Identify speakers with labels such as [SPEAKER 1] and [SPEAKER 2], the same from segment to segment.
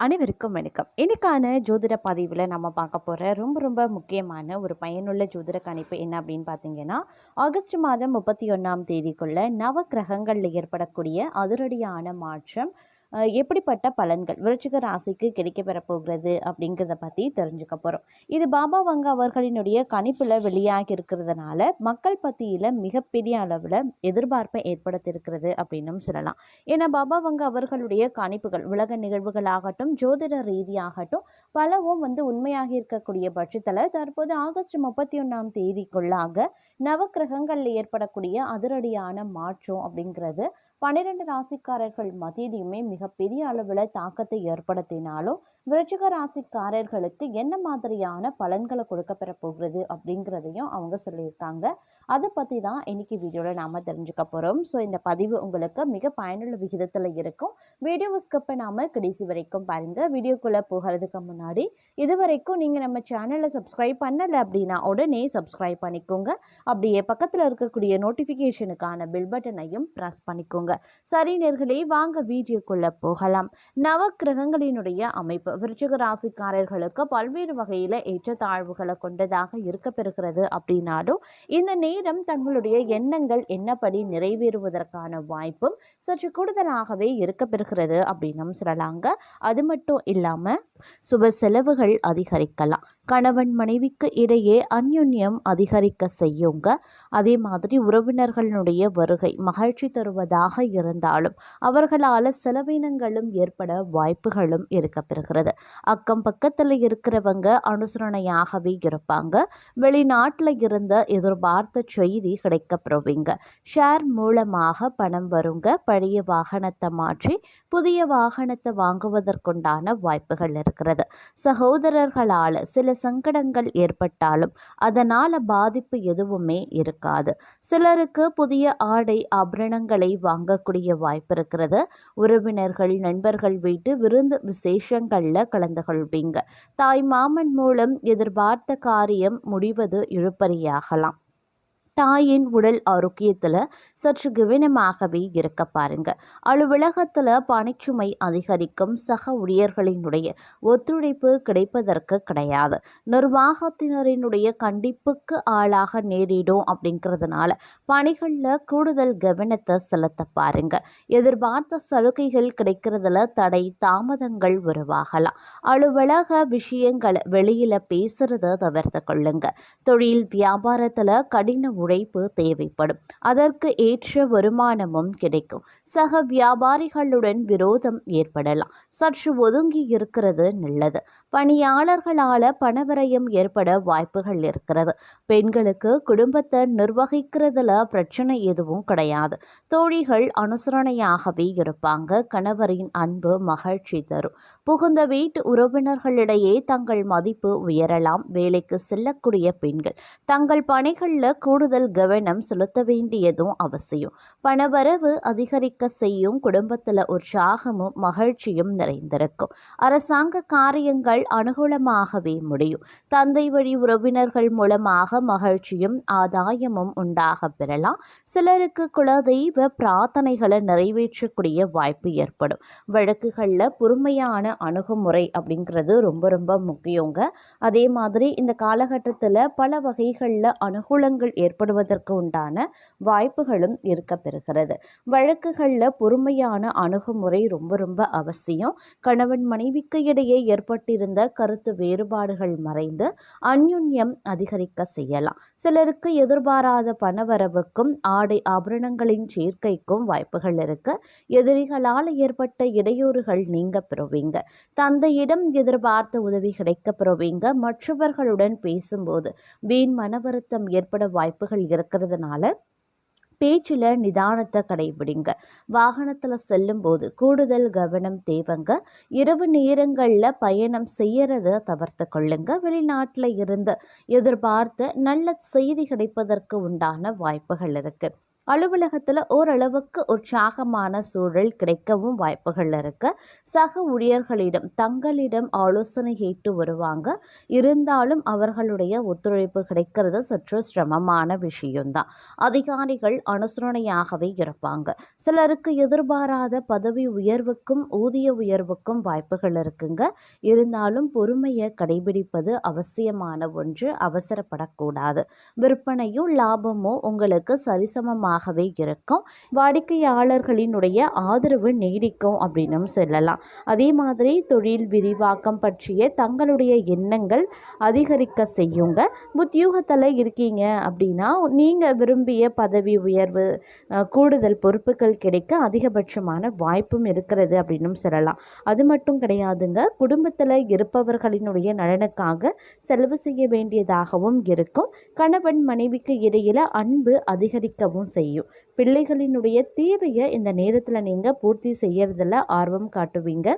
[SPEAKER 1] அனைவருக்கும் வணக்கம். இன்றைக்கான ஜோதிட பதிவில் நம்ம பார்க்க போகிற ரொம்ப ரொம்ப முக்கியமான ஒரு பயனுள்ள ஜோதிட கணிப்பு என்ன அப்படின்னு பார்த்தீங்கன்னா ஆகஸ்ட் மாதம் முப்பத்தி ஒன்றாம் தேதிக்குள்ள நவ கிரகங்களில் ஏற்படக்கூடிய அதிரடியான மாற்றம் எப்படிப்பட்ட பலன்கள் விருச்சிக ராசிக்கு கிடைக்கப்பெற போகிறது அப்படிங்கிறத பற்றி தெரிஞ்சுக்க போகிறோம் இது பாபா வங்க அவர்களினுடைய கணிப்பில் வெளியாகி இருக்கிறதுனால மக்கள் பத்தியில் மிகப்பெரிய அளவில் எதிர்பார்ப்பை ஏற்படுத்தியிருக்கிறது அப்படின்னும் சொல்லலாம். ஏன்னா பாபா வங்க அவர்களுடைய கணிப்புகள் உலக நிகழ்வுகளாகட்டும் ஜோதிட ரீதியாகட்டும் பலவும் வந்து உண்மையாக இருக்கக்கூடிய பட்சத்தில் தற்போது ஆகஸ்ட் முப்பத்தி ஒன்றாம் தேதிக்குள்ளாக நவக்கிரகங்களில் ஏற்படக்கூடிய அதிரடியான மாற்றம் அப்படிங்கிறது பன்னிரெண்டு ராசிக்காரர்கள் மத்தியிலுமே மிகப்பெரிய அளவில் தாக்கத்தை ஏற்படுத்தினாலும் விருச்சிக ராசிக்காரர்களுக்கு என்ன மாதிரியான பலன்களை கொடுக்கப்பெற போகிறது அப்படிங்கிறதையும் அவங்க சொல்லியிருக்காங்க. அதை பற்றி தான் இன்னைக்கு வீடியோவில் நாம் தெரிஞ்சுக்க போகிறோம் ஸோ இந்த பதிவு உங்களுக்கு மிக பயனுள்ள விகிதத்தில் இருக்கும். வீடியோவை ஸ்கிப் பண்ணாமல் கடைசி வரைக்கும் பாருங்கள் வீடியோக்குள்ளே போகிறதுக்கு முன்னாடி இது வரைக்கும் நீங்கள் நம்ம சேனலை சப்ஸ்கிரைப் பண்ணலை அப்படின்னா உடனே சப்ஸ்கிரைப் பண்ணிக்கோங்க. அப்படியே பக்கத்தில் இருக்கக்கூடிய நோட்டிஃபிகேஷனுக்கான பில் பட்டனையும் ப்ரெஸ் பண்ணிக்கோங்க. சரி நேர்களே வாங்க வீடியோக்குள்ளே போகலாம். நவ கிரகங்களினுடைய அமைப்பு விருச்சிக ராசிக்காரர்களுக்கு பல்வேறு வகையில் ஏற்றத்தாழ்வுகளை கொண்டதாக இருக்கப்பெறுகிறது அப்படின்னாலும் இந்த நேரம் தங்களுடைய எண்ணங்கள் என்னப்படி நிறைவேறுவதற்கான வாய்ப்பும் சற்று கூடுதலாகவே இருக்கப்பெறுகிறது அப்படின்னும் சொல்லலாங்க. அது மட்டும் இல்லாமல் சுப செலவுகள் அதிகரிக்கலாம். கணவன் மனைவிக்கு இடையே அந்யுன்யம் அதிகரிக்க செய்யுங்க. அதே மாதிரி உறவினர்களுடைய வருகை மகிழ்ச்சி தருவதாக இருந்தாலும் அவர்களால் செலவினங்களும் ஏற்பட வாய்ப்புகளும் இருக்கப்பெறுகிறது. அக்கம் பக்கத்தில் இருக்கிறவங்க அனுசரணையாகவே இருப்பாங்க. வெளிநாட்டில் இருந்த எதிர்பார்த்த செய்தி கிடைக்கப்பெறுவீங்க. ஷேர் மூலமாக பணம் வருங்க. பழைய வாகனத்தை மாற்றி புதிய வாகனத்தை வாங்குவதற்குண்டான வாய்ப்புகள் இருக்கிறது. சகோதரர்களால் சில சங்கடங்கள் ஏற்பட்டாலும் அதனால் பாதிப்பு எதுவுமே இருக்காது. சிலருக்கு புதிய ஆடை ஆபரணங்களை வாங்கக்கூடிய வாய்ப்பு இருக்கிறது. உறவினர்கள் நண்பர்கள் வீட்டு விருந்து விசேஷங்களில் கலந்து கொள்வீங்க. தாய் மாமன் மூலம் எதிர்பார்த்த காரியம் முடிவது இழுப்பறியாகலாம் தாயின் உடல் ஆரோக்கியத்தில் சற்று கவனமாகவே இருக்க பாருங்க. அலுவலகத்தில் பணிச்சுமை அதிகரிக்கும் சக ஊழியர்களினுடைய ஒத்துழைப்பு கிடைப்பதற்கு கிடையாது. நிர்வாகத்தினரினுடைய கண்டிப்புக்கு ஆளாக நேரிடும் அப்படிங்கிறதுனால பணிகளில் கூடுதல் கவனத்தை செலுத்த பாருங்க. எதிர்பார்த்த சலுகைகள் கிடைக்கிறதுல தடை தாமதங்கள் உருவாகலாம். அலுவலக விஷயங்களை வெளியில் பேசுறத தவிர்த்து கொள்ளுங்க. தொழில் வியாபாரத்தில் கடின உழைப்பு தேவைப்படும். அதற்கு ஏற்ற வருமானமும் கிடைக்கும். சக வியாபாரிகளுடன் விரோதம் ஏற்படலாம். சற்று ஒதுங்கி இருக்கிறது நல்லது. பணியாளர்களால் பணவிரயம் ஏற்பட வாய்ப்புகள் இருக்கிறது. பெண்களுக்கு குடும்பத்தை நிர்வகிக்கிறதுல பிரச்சனை எதுவும் கிடையாது. தோழிகள் அனுசரணையாகவே இருப்பாங்க. கணவரின் அன்பு மகிழ்ச்சி தரும். புகுந்த வீட்டு உறவினர்களிடையே தங்கள் மதிப்பு உயரலாம். வேலைக்கு செல்லக்கூடிய பெண்கள் தங்கள் பணிகளில் கூடுதல் கவனம் செலுத்த வேண்டியதும் அவசியம். பணவரவு அதிகரிக்க செய்யும் குடும்பத்தில் உற்சாகமும் மகிழ்ச்சியும் நிறைந்திருக்கும். அரசாங்க காரியங்கள் அனுகூலமாகவே முடியும். தந்தை வழி உறவினர்கள் மூலமாக மகிழ்ச்சியும் ஆதாயமும் உண்டாக பெறலாம். சிலருக்கு குலதெய்வ பிரார்த்தனைகளை நிறைவேற்றக்கூடிய வாய்ப்பு ஏற்படும். வழக்குகளில் பொறுமையான அணுகுமுறை அப்படிங்கிறது ரொம்ப ரொம்ப முக்கியங்க. அதே மாதிரி இந்த காலகட்டத்தில் பல வகைகளில் அனுகூலங்கள் ஏற்படும் ஏற்படுவதற்கு உண்டான வாய்ப்புகளும் இருக்க பெறுகிறது. வழக்குகளில் பொறுமையான அணுகுமுறை ரொம்ப ரொம்ப அவசியம். கணவன் மனைவிக்கு இடையே ஏற்பட்டிருந்த கருத்து வேறுபாடுகள் மறைந்து அந்யுன்யம் அதிகரிக்க செய்யலாம். சிலருக்கு எதிர்பாராத பணவரவுக்கும் ஆடை ஆபரணங்களின் சேர்க்கைக்கும் வாய்ப்புகள் இருக்கு. எதிரிகளால் ஏற்பட்ட இடையூறுகள் நீங்க பெறுவீங்க. தந்தையிடம் எதிர்பார்த்த உதவி கிடைக்க பெறுவீங்க. மற்றவர்களுடன் பேசும்போது வீண் மன வருத்தம் ஏற்பட வாய்ப்பு வாய்ப்புகள் இருக்கிறதுனால பேச்சில் நிதானத்தை கடைபிடிங்க. வாகனத்தில் செல்லும்போது கூடுதல் கவனம் தேவைங்க. இரவு நேரங்களில் பயணம் செய்யறத தவிர்த்து கொள்ளுங்க. வெளிநாட்டில் இருந்து எதிர்பார்த்த நல்ல செய்தி கிடைப்பதற்கு உண்டான வாய்ப்புகள் இருக்கு. அலுவலகத்தில் ஓரளவுக்கு உற்சாகமான சூழல் கிடைக்கவும் வாய்ப்புகள் இருக்கு. சக ஊழியர்களிடம் தங்களிடம் ஆலோசனை கேட்டு வருவாங்க. இருந்தாலும் அவர்களுடைய ஒத்துழைப்பு கிடைக்கிறது சற்று சிரமமான விஷயம்தான். அதிகாரிகள் அனுசரணையாகவே இருப்பாங்க. சிலருக்கு எதிர்பாராத பதவி உயர்வுக்கும் ஊதிய உயர்வுக்கும் வாய்ப்புகள் இருக்குங்க. இருந்தாலும் பொறுமையை கடைபிடிப்பது அவசியமான ஒன்று அவசரப்படக்கூடாது. விற்பனையும் லாபமும் உங்களுக்கு சரிசமமாக சரிசமமாகவே இருக்கும். வாடிக்கையாளர்களினுடைய ஆதரவு நீடிக்கும் அப்படின்னும் சொல்லலாம். அதே மாதிரி தொழில் விரிவாக்கம் பற்றிய தங்களுடைய எண்ணங்கள் அதிகரிக்க செய்யுங்க. உத்தியோகத்தில் இருக்கீங்க அப்படின்னா நீங்கள் விரும்பிய பதவி உயர்வு கூடுதல் பொறுப்புகள் கிடைக்க அதிகபட்சமான வாய்ப்பும் இருக்கிறது அப்படின்னும் சொல்லலாம். அது மட்டும் கிடையாதுங்க. குடும்பத்தில் இருப்பவர்களினுடைய நலனுக்காக செலவு செய்ய வேண்டியதாகவும் இருக்கும். கணவன் மனைவிக்கு இடையில அன்பு அதிகரிக்கவும் செய்யும் பிள்ளைகளினுடைய தேவையை இந்த நேரத்தில் நீங்கள் பூர்த்தி செய்யறதுல ஆர்வம் காட்டுவீங்க.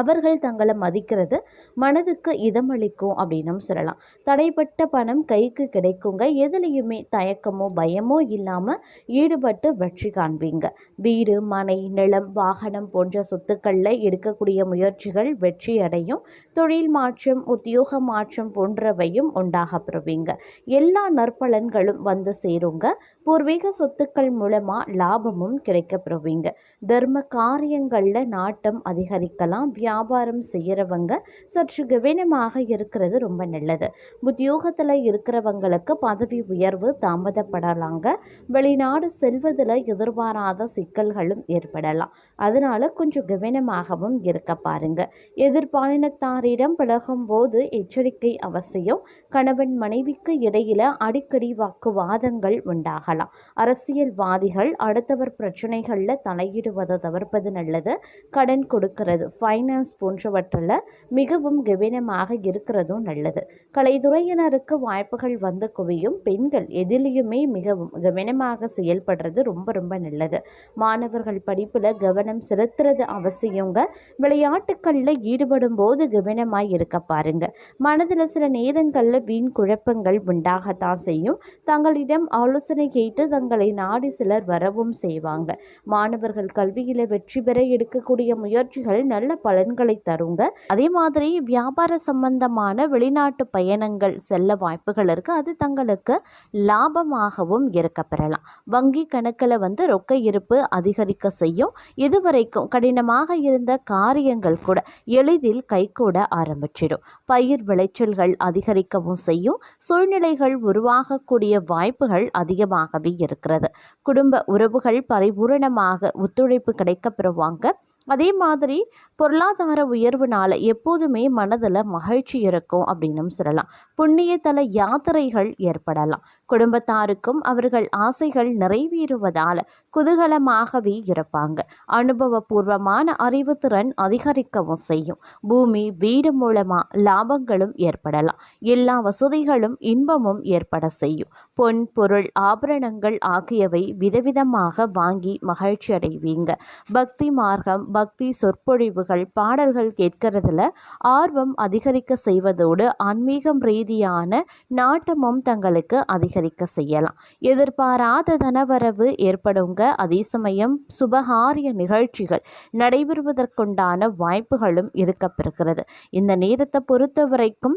[SPEAKER 1] அவர்கள் தங்களை மதிக்கிறது மனதுக்கு இதமளிக்கும் அப்படின்னும் சொல்லலாம். தடைப்பட்ட பணம் கைக்கு கிடைக்குங்க. எதுலேயுமே தயக்கமோ பயமோ இல்லாமல் ஈடுபட்டு வெற்றி காண்பீங்க. வீடு மனை நிலம் வாகனம் போன்ற சொத்துக்களில் எடுக்கக்கூடிய முயற்சிகள் வெற்றி அடையும். தொழில் மாற்றம் உத்தியோக மாற்றம் போன்றவையும் உண்டாக பெறுவீங்க எல்லா நற்பலன்களும் வந்து சேருங்க. பூர்வீக சொத்துக்கள் மூலமாக லாபமும் கிடைக்க பெறுவீங்க தர்ம காரியங்களில் நாட்டம் அதிகரிக்கலாம். வியாபாரம் செய்கிறவங்க சற்று கவனமாக இருக்கிறது ரொம்ப நல்லது. உத்தியோகத்தில் இருக்கிறவங்களுக்கு பதவி உயர்வு தாமதப்படலாங்க. வெளிநாடு செல்வதில் எதிர்பாராத சிக்கல்களும் ஏற்படலாம். அதனால கொஞ்சம் கவனமாகவும் இருக்க பாருங்க. எதிர்பாலினத்தாரிடம் பழகும் போது எச்சரிக்கை அவசியம். கணவன் மனைவிக்கு இடையில அடிக்கடி வாக்குவாதங்கள் உண்டாகலாம். அரசியல்வாதிகள் அடுத்தவர் பிரச்சனைகளில் தலையிடுவதை தவிர்ப்பது நல்லது. கடன் கொடுக்கிறது ஃபைனான்ஸ் போன்றவற்றில் மிகவும் கவனமாக இருக்கிறதும் நல்லது. கலைத்துறையினருக்கு வாய்ப்புகள் வந்து குவியும். பெண்கள் எதிலையுமே மிகவும் கவனமாக செயல்படுறது ரொம்ப ரொம்ப நல்லது. மாணவர்கள் படிப்பில் கவனம் செலுத்துறது அவசியங்க. விளையாட்டுகளில் ஈடுபடும் போது கவனமாய் இருக்க பாருங்க. மனதில் சில நேரங்களில் வீண் குழப்பங்கள் உண்டாகத்தான் செய்யும். தங்களிடம் ஆலோசனை கேட்டு தங்களை நாடி சிலர் வரவும் செய்வாங்க. மாணவர்கள் கல்வியில் வெற்றி பெற எடுக்கக்கூடிய முயற்சிகள் நல்ல பலன்களை தருங்க. அதே மாதிரி வியாபார சம்பந்தமான வெளிநாட்டு பயணங்கள் செல்ல வாய்ப்புகள் இருக்கு. அது தங்களுக்கு லாபமாகவும் இருக்க பெறலாம். வங்கி கணக்கில் வந்து ரொக்க இருப்பு அதிகரிக்க செய்யும். இதுவரைக்கும் கடினமாக இருந்த காரியங்கள் கூட எளிதில் கைகூட ஆரம்பிச்சிடும். பயிர் விளைச்சல்கள் அதிகரிக்கவும் செய்யும். சூழ்நிலைகள் உருவாகக்கூடிய வாய்ப்புகள் அதிகமாகவே இருக்கிறது. குடும்ப உறவுகள் பரிபூரணமாக ஒத்துழைப்பு கிடைக்க பெறுவாங்க. அதே மாதிரி பொருளாதார உயர்வுனால எப்போதுமே மனதில் மகிழ்ச்சி இருக்கும் அப்படின்னும் சொல்லலாம். புண்ணியதல யாத்திரைகள் ஏற்படலாம். குடும்பத்தாருக்கும் அவர்கள் ஆசைகள் நிறைவேறுவதால் குதூகலமாகவே இருப்பாங்க. அனுபவபூர்வமான அறிவுத்திறன் அதிகரிக்கவும் செய்யும். பூமி வீடு மூலமாக லாபங்களும் ஏற்படலாம். எல்லா வசதிகளும் இன்பமும் ஏற்பட செய்யும். பொன் பொருள் ஆபரணங்கள் ஆகியவை விதவிதமாக வாங்கி மகிழ்ச்சி அடைவீங்க. பக்தி மார்க்கம் பக்தி சொற்பொழிவுகள் பாடல்கள் கேட்கறதுல ஆர்வம் அதிகரிக்க செய்வதோடு ஆன்மீகம் ரீதி ரீதியான நாட்டமும் தங்களுக்கு அதிகரிக்க செய்யலாம். எதிர்பாராத தனவரவு ஏற்படுங்க. அதே சமயம் சுபகாரிய நிகழ்ச்சிகள் நடைபெறுவதற்குண்டான வாய்ப்புகளும் இருக்கப்பெறுகிறது. இந்த நேரத்தை பொறுத்த வரைக்கும்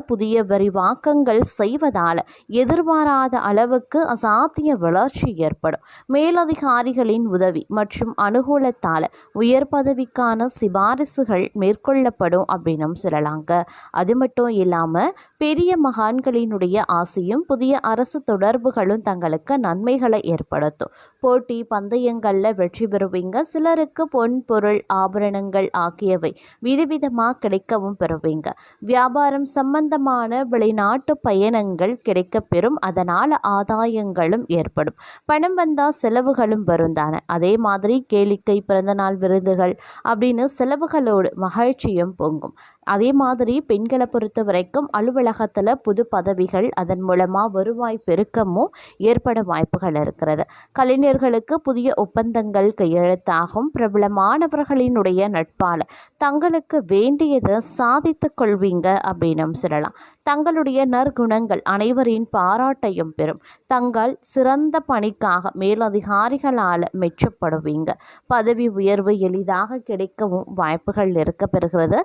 [SPEAKER 1] புதிய விரிவாக்கங்கள் செய்வதால் எதிர்பாராத அளவுக்கு அசாத்திய வளர்ச்சி ஏற்படும். மேலதிகாரிகளின் உதவி மற்றும் அனுகூலத்தால் உயர் பதவிக்கான சிபாரிசுகள் மேற்கொள்ளப்படும் அப்படின்னும் சொல்லலாங்க. அது மட்டும் இல்லாமல் பெரிய மகான்களினுடைய ஆசையும் புதிய அரசு தொடர்புகளும் தங்களுக்கு நன்மைகளை ஏற்படுத்தும். போட்டி பந்தயங்களில் வெற்றி பெறுவீங்க. சிலருக்கு பொன் பொருள் ஆபரணங்கள் ஆகியவை விதவிதமாக கிடைக்கவும் பெறுவீங்க. வியாபாரம் சம்பந்தமான வெளிநாட்டு பயணங்கள் கிடைக்கப்பெறும் அதனால் ஆதாயங்களும் ஏற்படும். பணம் வந்தால் செலவுகளும் வரும் தானே அதே மாதிரி கேளிக்கை பிறந்தநாள் விருதுகள் அப்படின்னு செலவுகளோடு மகிழ்ச்சியும் பொங்கும். அதே மாதிரி பெண்களை பொறுத்த வரைக்கும் அலுவலகத்தில் புது பதவிகள் அதன் மூலமாக வருவாய் பெருக்கமும் ஏற்பட வாய்ப்புகள் இருக்கிறது. கலைஞர்களுக்கு புதிய ஒப்பந்தங்கள் கையெழுத்தாகும். பிரபலமானவர்களினுடைய நட்பால் தங்களுக்கு வேண்டியதை சாதித்து கொள்வீங்க அப்படின்னும் சொல்லலாம். தங்களுடைய நற்குணங்கள் அனைவரின் பாராட்டையும் பெறும். தங்கள் சிறந்த பணிக்காக மேலதிகாரிகளால் மெச்சப்படுவீங்க. பதவி உயர்வு எளிதாக கிடைக்கவும் வாய்ப்புகள் இருக்க பெறுகிறது.